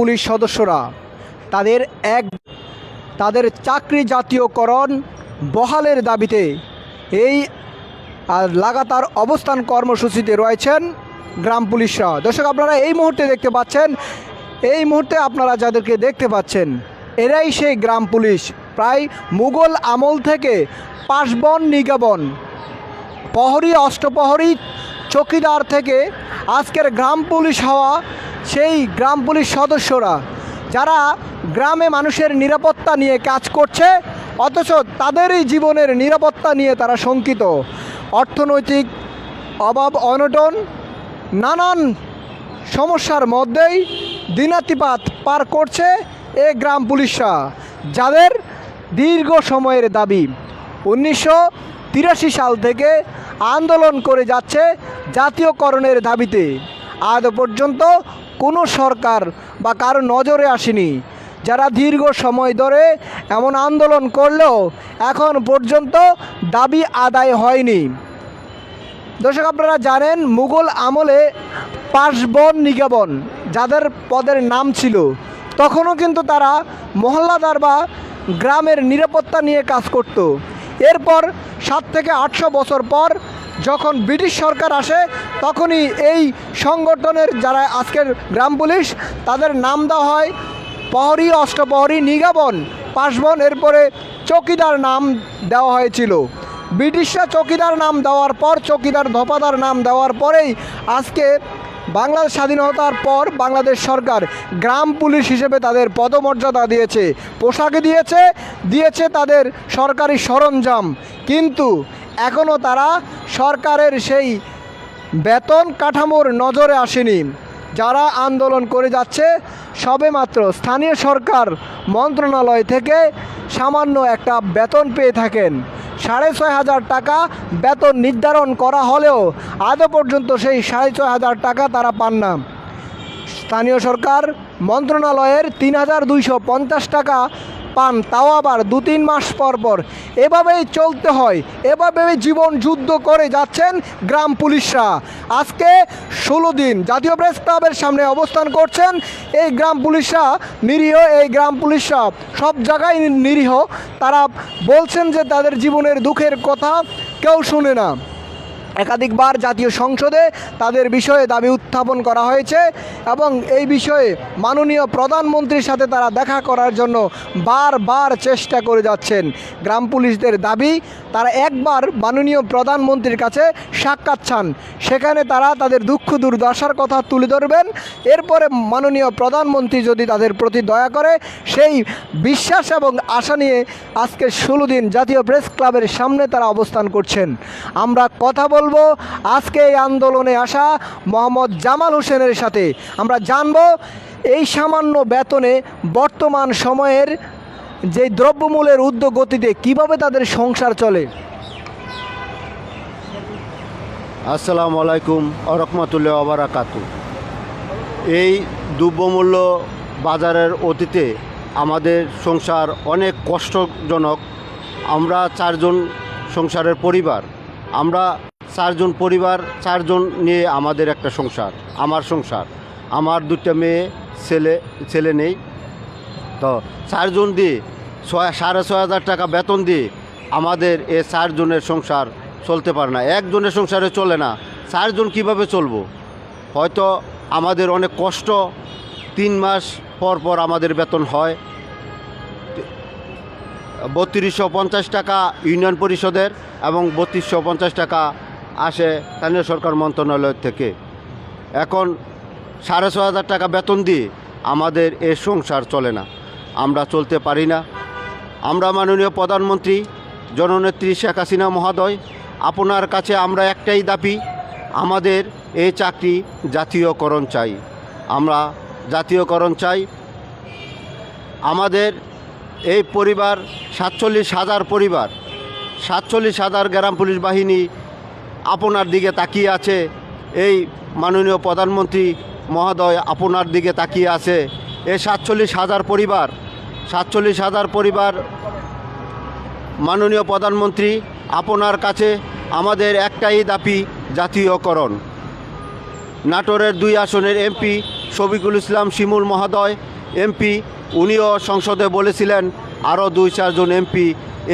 Police সদস্যরা। তাদের এক তাদের চাকরি জাতীয়করণ বহালের দাবিতে এই লাগাতার অবস্থান কর্মসূচিতে রয়েছেন গ্রাম পুলিশরা। দর্শক, আপনারা এই মুহূর্তে দেখতে পাচ্ছেন, এই মুহূর্তে আপনারা যাদেরকে দেখতে পাচ্ছেন, এরাই সেই গ্রাম পুলিশ। প্রায় মুঘল আমল থেকে পাশবন নিগাবন প্রহরী অষ্টপ্রহরী চকিদার থেকে আজকের গ্রাম পুলিশ হওয়া সেই গ্রাম পুলিশ সদস্যরা, যারা গ্রামে মানুষের নিরাপত্তা নিয়ে কাজ করছে, অথচ তাদেরই জীবনের নিরাপত্তা নিয়ে তারা শঙ্কিত। অর্থনৈতিক অভাব, অনটন, নানান সমস্যার মধ্যেই দিনাতিপাত পার করছে এ গ্রাম পুলিশরা, যাদের দীর্ঘ সময়ের দাবি। উনিশশো তিরাশি সাল থেকে আন্দোলন করে যাচ্ছে জাতীয়করণের দাবিতে। আজ পর্যন্ত কোনো সরকার বা কারও নজরে আসেনি। যারা দীর্ঘ সময় ধরে এমন আন্দোলন করলেও এখন পর্যন্ত দাবি আদায় হয়নি। দর্শক, আপনারা জানেন, মুঘল আমলে পাশবন নিগাবন যাদের পদের নাম ছিল, তখনও কিন্তু তারা মহল্লাদার বা গ্রামের নিরাপত্তা নিয়ে কাজ করত। এরপর সাত থেকে আটশো বছর পর যখন ব্রিটিশ সরকার আসে, তখনই এই সংগঠনের যারা আজকের গ্রাম পুলিশ, তাদের নাম দেওয়া হয় প্রহরী, অষ্টপ্রহরী, নিগাবন, পাশবন। এরপরে চকিদার নাম দেওয়া হয়েছিল। ব্রিটিশরা চকিদার নাম দেওয়ার পর, চকিদার ধপাদার নাম দেওয়ার পরেই আজকে বাংলাদেশ স্বাধীনতার পর বাংলাদেশ সরকার গ্রাম পুলিশ হিসেবে তাদের পদমর্যাদা দিয়েছে। পোশাকে দিয়েছে দিয়েছে তাদের সরকারি সরঞ্জাম। কিন্তু এখনও তারা সরকারের সেই বেতন কাঠামোর নজরে আসেনি। যারা আন্দোলন করে যাচ্ছে, সবেমাত্র স্থানীয় সরকার মন্ত্রণালয় থেকে সামান্য একটা বেতন পেয়ে থাকেন। সাড়ে ছয় হাজার টাকা বেতন নির্ধারণ করা হলেও আজও পর্যন্ত সেই সাড়ে ছয় হাজার টাকা তারা পান না। স্থানীয় সরকার মন্ত্রণালয়ের তিন হাজার দুইশো পঞ্চাশ টাকা পান, তাও আবার দু তিন মাস পর পর। এভাবেই চলতে হয়, এভাবেই জীবন যুদ্ধ করে যাচ্ছেন গ্রাম পুলিশরা। আজকে ষোলো দিন জাতীয় প্রেস ক্লাবের সামনে অবস্থান করছেন এই গ্রাম পুলিশরা, নিরীহ এই গ্রাম পুলিশরা। সব জায়গায় নিরীহ, তারা বলছেন যে তাদের জীবনের দুঃখের কথা কেউ শুনে না। একাধিকবার জাতীয় সংসদে তাদের বিষয়ে দাবি উত্থাপন করা হয়েছে এবং এই বিষয়ে মাননীয় প্রধানমন্ত্রীর সাথে তারা দেখা করার জন্য বারবার চেষ্টা করে যাচ্ছেন। গ্রাম পুলিশদের দাবি, তারা একবার মাননীয় প্রধানমন্ত্রীর কাছে সাক্ষাৎ চান। সেখানে তারা তাদের দুঃখ দুর্দশার কথা তুলে ধরবেন। এরপরে মাননীয় প্রধানমন্ত্রী যদি তাদের প্রতি দয়া করে, সেই বিশ্বাস এবং আশা নিয়ে আজকে ষোলো দিন জাতীয় প্রেস ক্লাবের সামনে তারা অবস্থান করছেন। আমরা কথা বলব আজকে এই আন্দোলনে আসা মোহাম্মদ জামাল হোসেনের সাথে আমরা জানব, এই সামান্য বেতনে বর্তমান সময়ের যে দ্রব্যমূল্যের উদ্যোগ গতিতে কীভাবে তাদের সংসার চলে। আসসালামু আলাইকুম আরহামতুল্লাহ আবরাকাতু এই দ্রব্যমূল্য বাজারের অতীতে আমাদের সংসার অনেক কষ্টজনক। আমরা চারজন সংসারের পরিবার। আমরা চারজন পরিবার, চারজন নিয়ে আমাদের একটা সংসার, আমার সংসার। আমার দুটা মেয়ে, ছেলে ছেলে নেই। তো চারজন দিয়ে ছয়, সাড়ে ছয় হাজার টাকা বেতন দিয়ে আমাদের এ চারজনের সংসার চলতে পারে না। একজনের সংসারে চলে না। চারজন কীভাবে চলবো? হয়তো আমাদের অনেক কষ্ট, তিন মাস পর পর আমাদের বেতন হয়। বত্রিশশো পঞ্চাশ টাকা ইউনিয়ন পরিষদের এবং বত্রিশশো পঞ্চাশ টাকা আসে স্থানীয় সরকার মন্ত্রণালয় থেকে। এখন সাড়ে ছ হাজার টাকা বেতন দিয়ে আমাদের এ সংসার চলে না। আমরা চলতে পারি না। আমরা মাননীয় প্রধানমন্ত্রী, জননেত্রী শেখ হাসিনা মহোদয়, আপনার কাছে আমরা একটাই দাবি, আমাদের এই চাকরি জাতীয়করণ চাই। আমরা জাতীয়করণ চাই। আমাদের এই পরিবার সাতচল্লিশ হাজার পরিবার, সাতচল্লিশ হাজার গ্রাম পুলিশ বাহিনী আপনার দিকে তাকিয়ে আছে। এই মাননীয় প্রধানমন্ত্রী মহোদয় আপনার দিকে তাকিয়ে আছে। এই সাতচল্লিশ হাজার পরিবার, সাতচল্লিশ হাজার পরিবার মাননীয় প্রধানমন্ত্রী আপনার কাছে আমাদের একটাই দাবি, জাতীয়করণ। নাটোরের দুই আসনের এমপি শফিকুল ইসলাম শিমুল মহোদয়, এমপি উনিও সংসদে বলেছিলেন, আরও দুই চারজন এমপি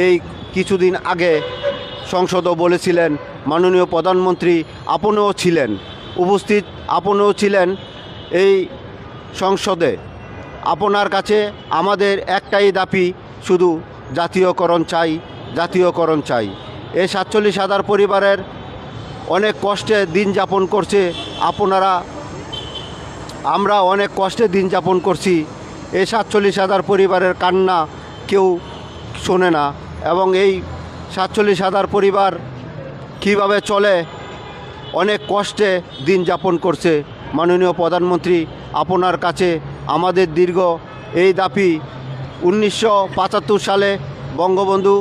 এই কিছুদিন আগে সংসদও বলেছিলেন মাননীয় প্রধানমন্ত্রী আপনিও ছিলেন, উপস্থিত আপনিও ছিলেন এই সংসদে। আপনার কাছে আমাদের একটাই দাপি শুধু জাতীয়করণ চাই জাতীয়করণ চাই। এই সাতচল্লিশ হাজার পরিবারের অনেক কষ্টে দিন যাপন করছে আপনারা। আমরা অনেক কষ্টে দিন যাপন করছি। এই সাতচল্লিশ হাজার পরিবারের কান্না কেউ শোনে না এবং এই সাতচল্লিশ হাজার পরিবার কীভাবে চলে? অনেক কষ্টে দিন যাপন করছে। মাননীয় প্রধানমন্ত্রী, আপনার কাছে আমাদের দীর্ঘ এই দাপি উনিশশো পঁচাত্তর সালে বঙ্গবন্ধু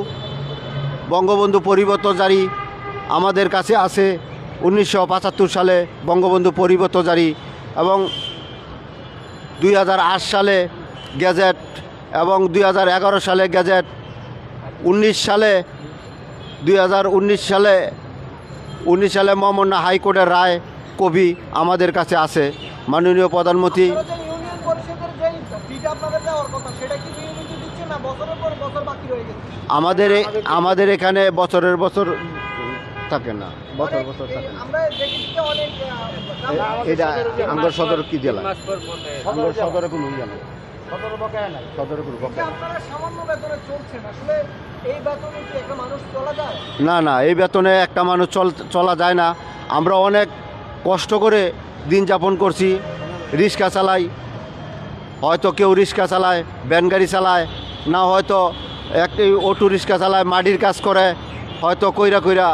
বঙ্গবন্ধু পরিবর্তন জারি আমাদের কাছে আছে। উনিশশো সালে বঙ্গবন্ধু পরিবর্তন জারি এবং দুই হাজার আট সালে গ্যাজেট এবং দুই হাজার এগারো সালে গ্যাজেট। উনিশ সালে, দুই হাজার উনিশ সালে উনিশ সালে মহামান্য হাইকোর্টের রায় কবি আমাদের কাছে আসে। মাননীয় প্রধানমন্ত্রী আপনারা যে ইউনিয়ন পরিষদের যেই ফিটা আপনাদের দেওয়ার কথা সেটা কি নিয়মিত দিচ্ছে না বছরের পর বছর বাকি রয়ে গেছে? আমাদের আমাদের এখানে বছরের বছর থাকে না বছর বছর থাকে আমরা এটা আঙ্গর সদর কি জেলা? আঙ্গর সদরে কোনো ইয়ে নাই। সদরে কোনো বকেয়া নাই। আপনারা সামান্য বেতনে না না, এই বেতনে একটা মানুষ চল, চলা যায় না। আমরা অনেক কষ্ট করে দিন যাপন করছি, রিক্সা চালাই। হয়তো কেউ রিক্সা চালায়, ভ্যান গাড়ি চালায়, না হয়তো একটি অটো রিক্সা চালায়, মাটির কাজ করে, হয়তো কইরা কইরা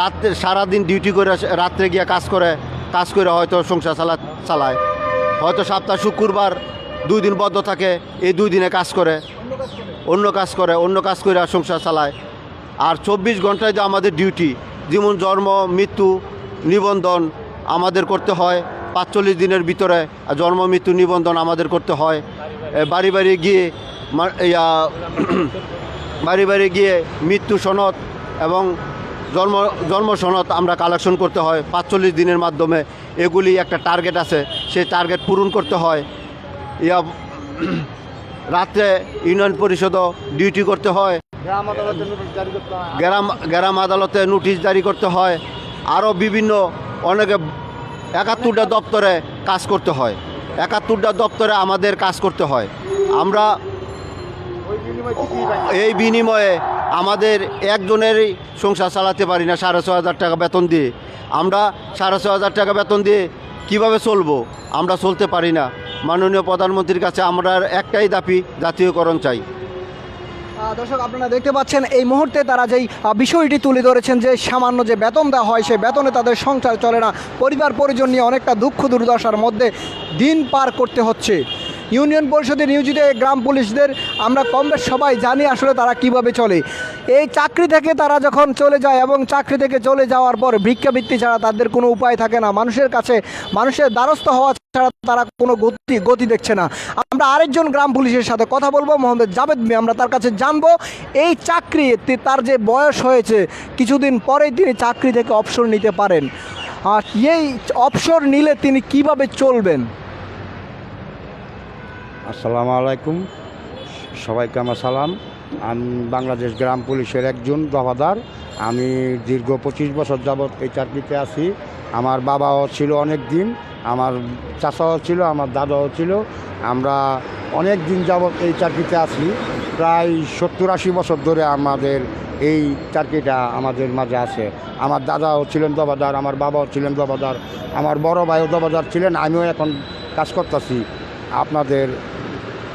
রাত্রে, সারাদিন ডিউটি করে রাত্রে গিয়ে কাজ করে কাজ করে হয়তো সংসার চালা, চালায়। হয়তো সপ্তাহ, শুক্রবার দুই দিন বদ্ধ থাকে, এই দুই দিনে কাজ করে। অন্য কাজ করে, অন্য কাজ করে সংসার চালায়। আর চব্বিশ ঘন্টায় যে আমাদের ডিউটি, যেমন জন্ম, মৃত্যু, নিবন্ধন আমাদের করতে হয়, পাঁচচল্লিশ দিনের ভিতরে জন্ম, মৃত্যু, নিবন্ধন আমাদের করতে হয়। বাড়ি বাড়ি গিয়ে বাড়ি বাড়ি গিয়ে মৃত্যু সনদ এবং জন্ম জন্ম সনদ আমরা কালেকশন করতে হয় পাঁচচল্লিশ দিনের মাধ্যমে। এগুলি একটা টার্গেট আছে, সেই টার্গেট পূরণ করতে হয়। ইয়া রাত্রে ইউনিয়ন পরিষদও ডিউটি করতে হয়। গ্রাম গ্রাম আদালতে নোটিশ জারি করতে হয়। আরও বিভিন্ন অনেকে একাত্তরটা দপ্তরে কাজ করতে হয়। একাত্তরটা দপ্তরে আমাদের কাজ করতে হয়। আমরা এই বিনিময়ে আমাদের একজনেরই সংসার চালাতে পারি না সাড়ে ছ হাজার টাকা বেতন দিয়ে। আমরা সাড়ে ছ হাজার টাকা বেতন দিয়ে কীভাবে চলবো? আমরা চলতে পারি না। মাননীয় প্রধানমন্ত্রীর কাছে আমরা একটাই দাবি, জাতীয়করণ চাই। দর্শক, আপনারা দেখতে পাচ্ছেন, এই মুহূর্তে তারা যেই বিষয়টি তুলে ধরেছেন যে সামান্য যে বেতন দেওয়া হয়, সেই বেতনে তাদের সংসার চলে না। পরিবার পরিজন নিয়ে অনেকটা দুঃখ দুর্দশার মধ্যে দিন পার করতে হচ্ছে। ইউনিয়ন পরিষদে নিয়োজিত গ্রাম পুলিশদের, আমরা কম বেশ সবাই জানি আসলে তারা কীভাবে চলে। এই চাকরি থেকে তারা যখন চলে যায় এবং চাকরি থেকে চলে যাওয়ার পর ভিক্ষাবৃত্তি ছাড়া তাদের কোনো উপায় থাকে না। মানুষের কাছে, মানুষের দ্বারস্থ হওয়া ছাড়া তারা কোনো গতি গতি দেখছে না। আমরা আরেকজন গ্রাম পুলিশের সাথে কথা বলব, মোহাম্মদ জাবেদ মি আমরা তার কাছে জানব, এই চাকরি তার যে বয়স হয়েছে, কিছুদিন পরেই তিনি চাকরি থেকে অবসর নিতে পারেন। আর এই অবসর নিলে তিনি কীভাবে চলবেন? আসসালামু আলাইকুম। সবাইকে আমার সালাম। আমি বাংলাদেশ গ্রাম পুলিশের একজন দফাদার আমি দীর্ঘ পঁচিশ বছর যাবৎ এই চাকরিতে আছি। আমার বাবাও ছিল অনেক দিন আমার চাচাও ছিল, আমার দাদাও ছিল। আমরা অনেক দিন যাবৎ এই চাকরিতে আছি। প্রায় সত্তর আশি বছর ধরে আমাদের এই চাকরিটা আমাদের মাঝে আছে। আমার দাদাও ছিলেন দবাদার আমার বাবাও ছিলেন দবাদার আমার বড় ভাইও দবাদার ছিলেন, আমিও এখন কাজ করতেছি। আপনাদের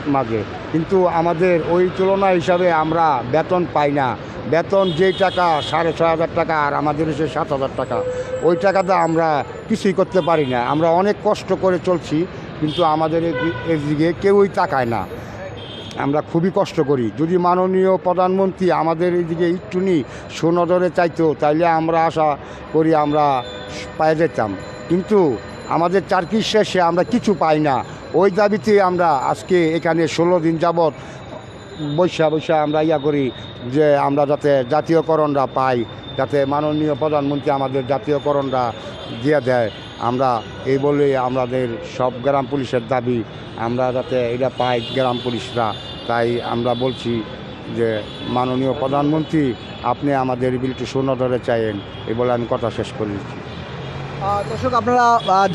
মাঝে কিন্তু আমাদের ওই তুলনা হিসাবে আমরা বেতন পাই না। বেতন যেই টাকা, সাড়ে ছয় হাজার টাকা, আর আমাদের এসে সাত হাজার টাকা, ওই টাকাটা আমরা কিছুই করতে পারি না। আমরা অনেক কষ্ট করে চলছি, কিন্তু আমাদের এদি- এদিকে কেউই তাকায় না। আমরা খুবই কষ্ট করি। যদি মাননীয় প্রধানমন্ত্রী আমাদের এইদিকে একটুনি সুনজরে চাইতো, তাইলে আমরা আশা করি আমরা পায়ে যেতাম। কিন্তু আমাদের চাকরির শেষে আমরা কিছু পাই না। ওই দাবিতে আমরা আজকে এখানে ষোলো দিন যাবৎ বৈশা বৈশা আমরা ইয়া করি যে আমরা যাতে জাতীয়করণটা পাই, যাতে মাননীয় প্রধানমন্ত্রী আমাদের জাতীয়করণটা দিয়ে দেয়। আমরা এই বলে আমাদের সব গ্রাম পুলিশের দাবি, আমরা যাতে এটা পাই গ্রাম পুলিশরা। তাই আমরা বলছি যে মাননীয় প্রধানমন্ত্রী, আপনি আমাদের বিলটি সুনজরে চাইেন এই বলে আমি কথা শেষ করে দিচ্ছি। দর্শক, আপনারা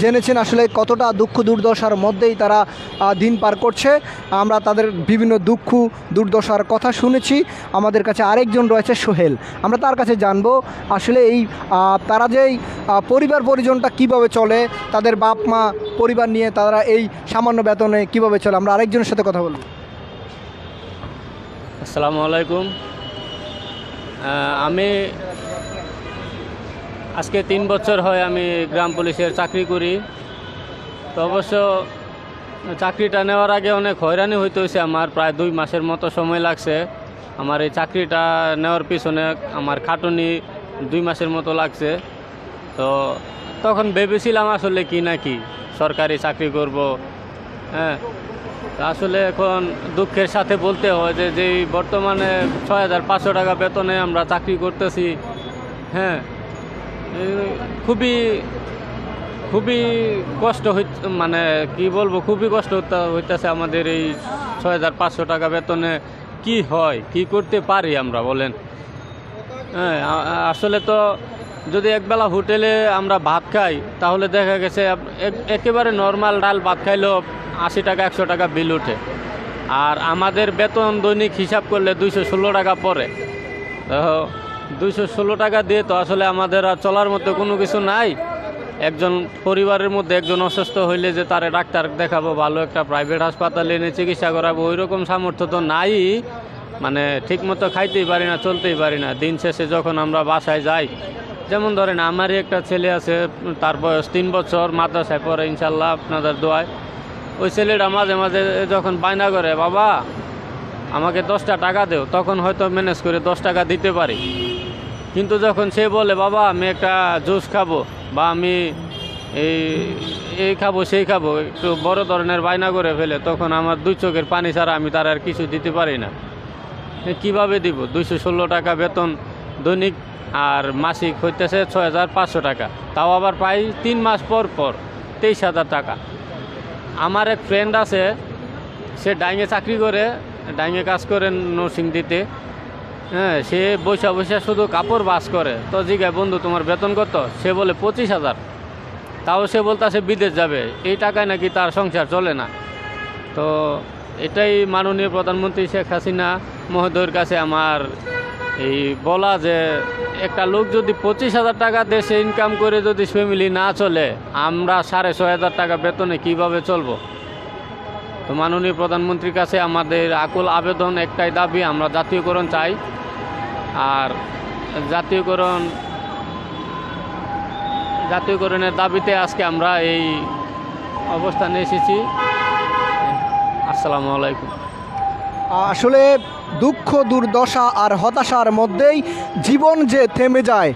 জেনেছেন আসলে কতটা দুঃখ, দুর্দশার মধ্যেই তারা দিন পার করছে। আমরা তাদের বিভিন্ন দুঃখ, দুর্দশার কথা শুনেছি। আমাদের কাছে আরেকজন রয়েছে সোহেল। আমরা তার কাছে জানব, আসলে এই তারা যেই পরিবার পরিজনটা কীভাবে চলে, তাদের বাপ মা পরিবার নিয়ে তারা এই সামান্য বেতনে কীভাবে চলে, আমরা আরেকজনের সাথে কথা বলব। আসসালামু আলাইকুম। আমি আজকে তিন বছর হয় আমি গ্রাম পুলিশের চাকরি করি। তো অবশ্য চাকরিটা নেওয়ার আগে অনেক হয়রানি হইতে হয়েছে আমার, প্রায় দুই মাসের মতো সময় লাগছে। আমার এই চাকরিটা নেওয়ার পিছনে আমার খাটুনি দুই মাসের মতো লাগছে। তো তখন ভেবেছিলাম আসলে কি না কি, সরকারি চাকরি করব হ্যাঁ। আসলে এখন দুঃখের সাথে বলতে হয় যে, যেই বর্তমানে ছয় হাজার পাঁচশো টাকা বেতনে আমরা চাকরি করতেছি হ্যাঁ। খুবই খুবই কষ্ট হই মানে কি বলব, খুবই কষ্ট হইতেছে আমাদের এই ছয় হাজার পাঁচশো টাকা বেতনে কি হয়, কি করতে পারি আমরা, বলেন? হ্যাঁ আসলে তো যদি একবেলা হোটেলে আমরা ভাত খাই, তাহলে দেখা গেছে একেবারে নর্মাল ডাল ভাত খাইলেও আশি টাকা, একশো টাকা বিল ওঠে আর আমাদের বেতন দৈনিক হিসাব করলে দুইশো ষোলো টাকা পড়ে। দুইশো ষোলো টাকা দিয়ে তো আসলে আমাদের আর চলার মতো কোনো কিছু নাই। একজন পরিবারের মধ্যে একজন অসুস্থ হইলে যে তারে ডাক্তার দেখাবো, ভালো একটা প্রাইভেট হাসপাতালে এনে চিকিৎসা করাবো ওই রকম সামর্থ্য তো নাই। মানে ঠিকমতো খাইতেই পারি না, চলতেই পারি না। দিন শেষে যখন আমরা বাসায় যাই, যেমন ধরেন আমারই একটা ছেলে আছে, তার বয়স তিন বছর, মাদ্রাসায় পড়ে, ইনশাল্লাহ আপনাদের দোয়ায়। ওই ছেলেটা মাঝে মাঝে যখন বায়না করে, বাবা আমাকে দশটা টাকা দেও, তখন হয়তো ম্যানেজ করে দশ টাকা দিতে পারি। কিন্তু যখন সে বলে, বাবা, আমি একটা জুস খাব বা আমি এই এই খাব, সেই খাব, একটু বড় ধরনের বায়না করে ফেলে, তখন আমার দুই চোখের পানি ছাড়া আমি তার আর কিছু দিতে পারি না। কীভাবে দিব? দুইশো ষোলো টাকা বেতন দৈনিক আর মাসিক হইতেছে ছয় হাজার পাঁচশো টাকা। তাও আবার পাই তিন মাস পর পর তেইশ হাজার টাকা। আমার এক ফ্রেন্ড আছে, সে ডাইঙে চাকরি করে ডাইঙে কাজ করে নরসিং দিতে। হ্যাঁ সে বৈশা বৈশা শুধু কাপড় বাস করে। তো জিগায়, বন্ধু, তোমার বেতন কত? সে বলে, পঁচিশ হাজার। তাও সে বলতেছে, বিদেশ যাবে। এই টাকায় নাকি তার সংসার চলে না। তো এটাই মাননীয় প্রধানমন্ত্রী শেখ হাসিনা মহোদয়ের কাছে আমার এই বলা যে, একটা লোক যদি পঁচিশ হাজার টাকা দেশে ইনকাম করে যদি ফ্যামিলি না চলে, আমরা সাড়ে ছয় হাজার টাকা বেতনে কীভাবে চলবো? তো মাননীয় প্রধানমন্ত্রীর কাছে আমাদের আকুল আবেদন একটাই দাবি, আমরা জাতীয়করণ চাই। আর জাতীয়করণ, জাতীয়করণের দাবিতে আজকে আমরা এই অবস্থানে এসেছি। আসসালামু আলাইকুম। আসলে দুঃখ, দুর্দশা আর হতাশার মধ্যেই জীবন যে থেমে যায়,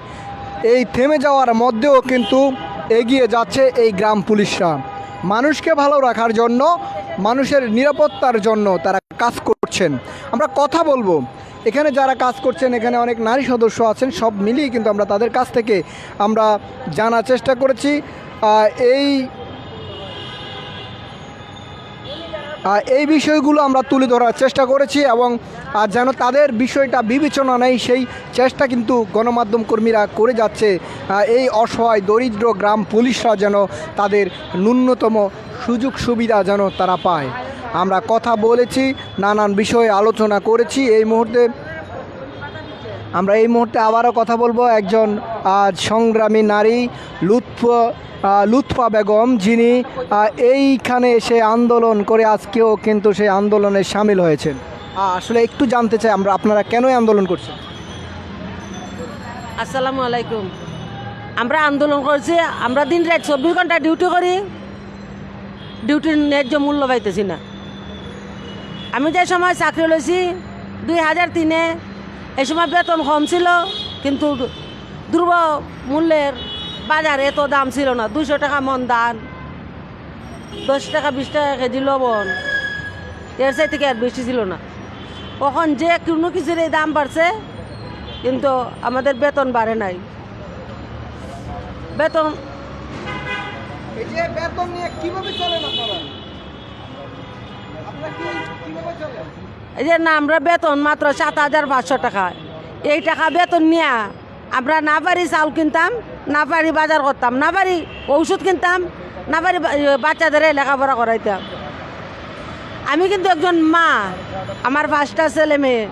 এই থেমে যাওয়ার মধ্যেও কিন্তু এগিয়ে যাচ্ছে এই গ্রাম পুলিশরা। মানুষকে ভালো রাখার জন্য মানুষের নিরাপত্তার জন্য তারা কাজ করছেন। আমরা কথা বলব। এখানে যারা কাজ করছেন, এখানে অনেক নারী সদস্য আছেন, সব মিলিয়ে কিন্তু আমরা তাদের কাছ থেকে আমরা জানার চেষ্টা করেছি। এই এই বিষয়গুলো আমরা তুলে ধরার চেষ্টা করেছি এবং যেন তাদের বিষয়টা বিবেচনা নেই, সেই চেষ্টা কিন্তু গণমাধ্যম কর্মীরা করে যাচ্ছে। এই অসহায়, দরিদ্র গ্রাম পুলিশরা যেন তাদের ন্যূনতম সুযোগ সুবিধা যেন তারা পায়। আমরা কথা বলেছি, নানান বিষয়ে আলোচনা করেছি। এই মুহূর্তে আমরা এই মুহূর্তে আবারও কথা বলব। একজন সংগ্রামী নারী, লুৎফ লুৎফা বেগম, যিনি এইখানে এসে আন্দোলন করে আজকেও কিন্তু সেই আন্দোলনে সামিল হয়েছেন। আসলে একটু জানতে চাই, আমরা আপনারা কেনই আন্দোলন করছেন? আসসালামু আলাইকুম। আমরা আন্দোলন করছি, আমরা দিন রাত চব্বিশ ঘণ্টা ডিউটি করি। ডিউটির ন্যায্য মূল্য পাইতেছি না। আমি যে সময় চাকরি লইছি, দুই হাজার তিনে এই সময় বেতন কম ছিল, কিন্তু দ্রুব মূল্যের বাজার এত দাম ছিল না। দুশো টাকা মন দান। দশ টাকা বিশ টাকা কেজি লবণ। এর চাই থেকে আর বেশি ছিল না। কখন যে কোনো কিছুর এই দাম বাড়ছে কিন্তু আমাদের বেতন বাড়ে নাই। বেতন নিয়ে কীভাবে চলেন আপনারা এই যে না আমরা বেতন মাত্র সাত হাজার পাঁচশো টাকা। এই টাকা বেতন নিয়ে আমরা না পারি চাউল কিনতাম না পারি বাজার করতাম। না পারি ঔষধ কিনতাম না পারি বাচ্চাদের লেখাপড়া করাইতাম। আমি কিন্তু একজন মা, আমার পাঁচটা ছেলে মেয়ে।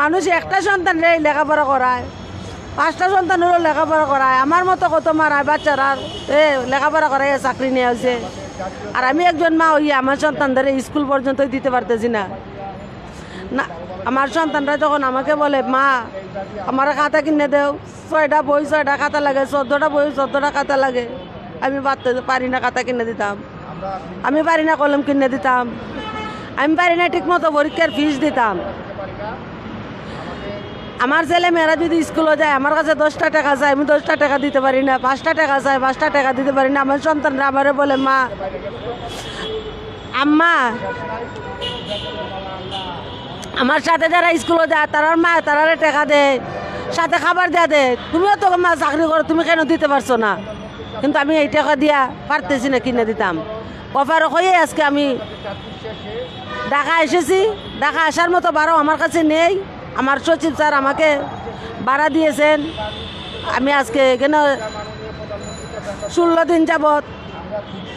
মানুষ একটা সন্তান রে লেখাপড়া করায়, পাঁচটা সন্তান হলো লেখাপড়া করায়। আমার মতো কত মারায় বাচ্চারা এ লেখাপড়া করাই চাকরি নিয়ে আছে আর আমি একজন মা হই আমার সন্তানদের স্কুল পর্যন্ত দিতে পারতেছি না। না, আমার সন্তানরা যখন আমাকে বলে, মা আমার খাতা কিনে দেও। ছয়টা বই, ছয়টা খাতা লাগে, চোদ্দোটা বই, চোদ্দোটা খাতা লাগে। আমি পারতে পারি না খাতা কিনে দিতাম। আমি পারি না কলম কিনে দিতাম। আমি পারি না ঠিক মতো পরীক্ষার ফিস দিতাম। আমার ছেলে মেয়েরা যদি স্কুলে যায়, আমার কাছে দশটা টাকা চায়, আমি দশটা টাকা দিতে পারি না, পাঁচটা টাকা চায়, পাঁচটা টাকা দিতে পারি না। আমার সন্তানরা আমারে বলে, মা, আম্মা আমার সাথে যারা স্কুলে যায়, তারার মা তারারে টাকা দেয়, সাথে খাবার দেয়া দে তুমিও তো মা চাকরি করো, তুমি কেন দিতে পারছ না? কিন্তু আমি এই টাকা দিয়া পারতেছি না, কিনে দিতাম। কফার হয়ে আজকে আমি ঢাকা এসেছি। ঢাকা আসার মতো বারো আমার কাছে নেই। আমার সচিব স্যার আমাকে ভাড়া দিয়েছেন। আমি আজকে এখানে ষোলো দিন যাবৎ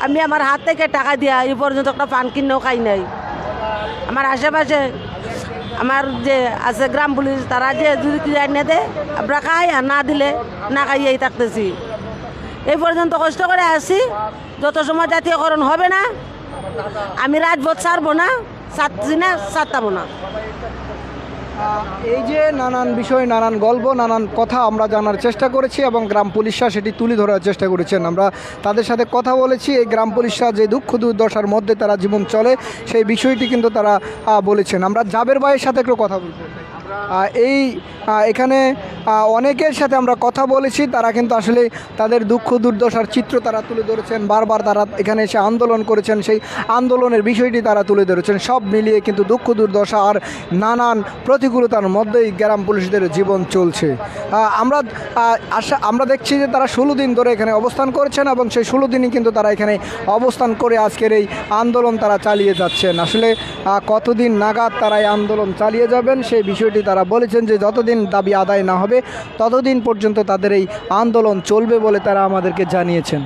আমি আমার হাত থেকে টাকা দিয়া এই পর্যন্ত একটা পান কিনেও খাই নাই। আমার আশেপাশে আমার যে আছে গ্রাম পুলিশ, তারা যে যদি ক্লিয়ার এনে দেয় খাই আর না দিলে না খাইয়েই থাকতেছি। এই পর্যন্ত কষ্ট করে আসি। যত সময় জাতীয়করণ হবে না, আমি রাজপথ ছাড়বো না, ছাড়ছি না, ছাড়তামো না। এই যে নানান বিষয়, নানান গল্প, নানান কথা আমরা জানার চেষ্টা করেছি এবং গ্রাম পুলিশরা সেটি তুলে ধরার চেষ্টা করেছেন। আমরা তাদের সাথে কথা বলেছি। এই গ্রাম পুলিশরা যে দুঃখ দুর্দশার মধ্যে তারা জীবন চলে, সেই বিষয়টি কিন্তু তারা বলেছেন। আমরা জাবের ভাইয়ের সাথে একটু কথা বলব। এই এখানে অনেকের সাথে আমরা কথা বলেছি, তারা কিন্তু আসলে তাদের দুঃখ, দুর্দশার চিত্র তারা তুলে ধরেছেন, বারবার তারা এখানে এসে আন্দোলন করেছেন, সেই আন্দোলনের বিষয়টি তারা তুলে ধরেছেন, সব মিলিয়ে কিন্তু দুঃখ, দুর্দশা আর নানান প্রতিকূলতার মধ্যেই গ্রাম পুলিশদের জীবন চলছে। আমরা আশা, আমরা দেখছি যে তারা ষোলো দিন ধরে এখানে অবস্থান করেছেন এবং সেই ষোলো দিনই কিন্তু তারা এখানে অবস্থান করে আজকের এই আন্দোলন তারা চালিয়ে যাচ্ছেন। আসলে কতদিন নাগাদ তারা এই আন্দোলন চালিয়ে যাবেন সেই বিষয়টি তারা বলেছেন যে যতদিন দাবি আদায় না হবে, ততদিন পর্যন্ত তাদের এই আন্দোলন চলবে বলে তারা আমাদেরকে জানিয়েছেন।